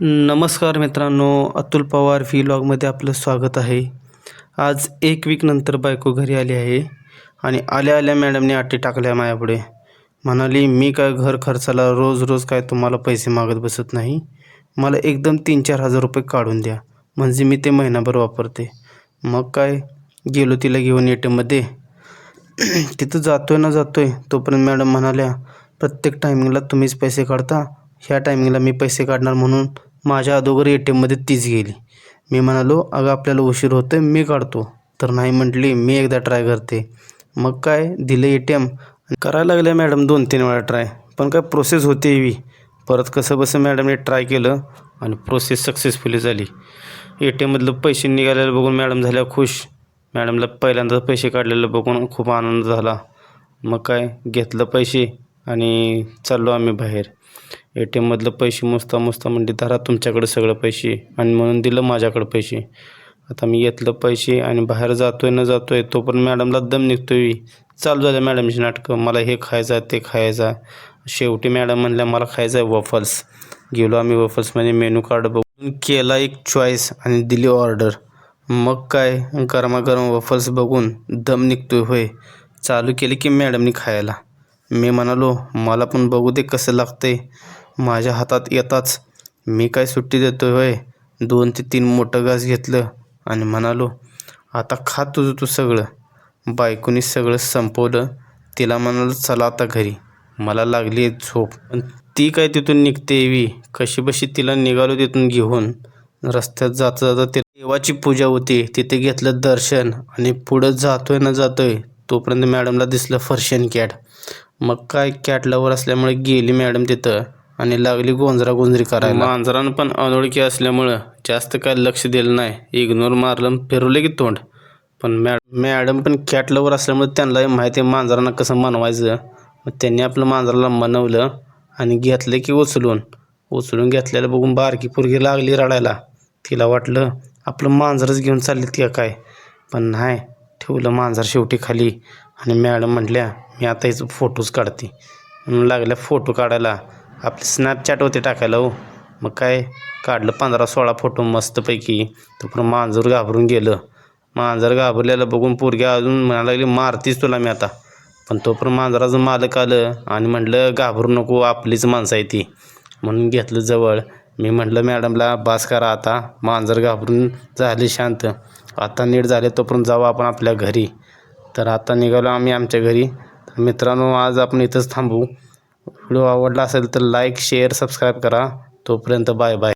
नमस्कार मित्रांनो अतुल पवार व्लॉगमध्ये आपलं स्वागत आहे. आज एक वीकनंतर बायको घरी आली आहे आणि आल्या आल्या मॅडमने अटी टाकल्या माझ्यापुढे म्हणाली मी काय घर खर्चाला रोज रोज काय तुम्हाला पैसे मागत बसत नाही. मला एकदम तीन चार हजार रुपये काढून द्या. म्हणजे मी ते महिनाभर वापरते. मग काय? गेलो तिला घेऊन ए टी एममध्ये तिथं आहे ना जातो आहे तोपर्यंत मॅडम म्हणाल्या प्रत्येक टायमिंगला तुम्हीच पैसे काढता. ह्या टायमिंगला मी पैसे काढणार म्हणून माझ्या अगोदर ए टी एममध्ये तीच गेली. मी म्हणालो अगं आपल्याला उशीर होतोय मी काढतो. तर नाही म्हटली मी एकदा ट्राय करते. मग काय दिलं ए टी एम करायला लागल्या मॅडम दोन तीन वेळा ट्राय पण काय प्रोसेस होते हवी परत कसं बसं मॅडमने ट्राय केलं आणि प्रोसेस सक्सेसफुली झाली. ए टी एममधलं पैसे निघालेलं बघून मॅडम झाल्या खुश. मॅडमला पहिल्यांदा पैसे काढलेलं बघून खूप आनंद झाला. मग काय घेतलं पैसे आणि चाललो आम्ही बाहेर. ए टी एममधलं पैसे मोजता मोजता म्हणजे धरा तुमच्याकडे सगळं पैसे आणि म्हणून दिलं माझ्याकडे पैसे. आता मी घेतलं पैसे आणि बाहेर जातोय न जातोय पण मॅडमला दम निघतोय. चालू झालं मॅडमची नाटकं. मला हे खायचं आहे ते खायचं शेवटी मॅडम म्हणल्या मला खायचं आहे वफल्स गेलो आम्ही वफल्समध्ये मेनू कार्ड बघून. केला एक चॉईस आणि दिली ऑर्डर मग काय? गरमागरम वफल्स बघून दम निघतोय होय. चालू केली की मॅडमनी खायला. मी म्हणालो मला पण बघू दे कसं लागतंय. माझ्या हातात येताच. मी काय सुट्टी देतोय होय? दोन ते तीन मोठं घास घेतलं आणि म्हणालो आता खा तुझं तू सगळं. बायकोनी सगळं संपवलं. तिला म्हणालं चला आता घरी. मला लागली आहे झोप. ती काय तिथून निघते येवी कशी बशी तिला निघालो तिथून घेऊन. रस्त्यात जाता जाता ते देवाची पूजा होती. तिथे घेतलं दर्शन आणि पुढं जातोय ना जातोय तोपर्यंत मॅडमला दिसलं फर्शन कॅट. मग काय कॅट लवर असल्यामुळे गेली मॅडम तिथं. आणि लागली गोंजरागोंजरी करायला. मांजरानं पण अनोळखी असल्यामुळं जास्त काय लक्ष दिलं नाही. इग्नोर मारलं फिरवले की तोंड. पण मॅ मॅडम पण कॅट लवर असल्यामुळे त्यांनाही माहिती आहे मांजरांना कसं मनवायचं. मग त्यांनी आपलं मांजराला मनवलं आणि घेतलं की उचलून. उचलून घेतलेलं बघून बारकी पोरगी लागली रडायला. तिला वाटलं आपलं मांजरच घेऊन चाललीत का काय? पण नाही ठेवलं मांजर शेवटी खाली. आणि मॅडम म्हटल्या मी आता हिचं फोटोज काढते. म्हणून लागल्या फोटो काढायला. आपले स्नॅपचॅट होते टाकायला हो. मग काय? काढलं पंधरा सोळा फोटो मस्तपैकी. तोपर्यंत मांजर घाबरून गेलं. मांजर घाबरलेलं बघून पोरग्या अजून म्हणायला लागली मारतीच तुला मी आता. पण तो पण मांजराचं मालक आलं आणि म्हटलं घाबरू नको आपलीच माणसं आहे ती. म्हणून घेतलं जवळ. मी म्हटलं मॅडमला बास करा आता. मांजर घाबरून झाले शांत. आता नीट झाले तोपर्यंत जाऊ आपण आपल्या घरी. तर आता निघालो आम्ही आमच्या घरी. मित्रांनो आज आपण इथंच थांबू. व्हिडिओ आवडला असेल तर लाईक शेअर सबस्क्राईब करा. तोपर्यंत बाय बाय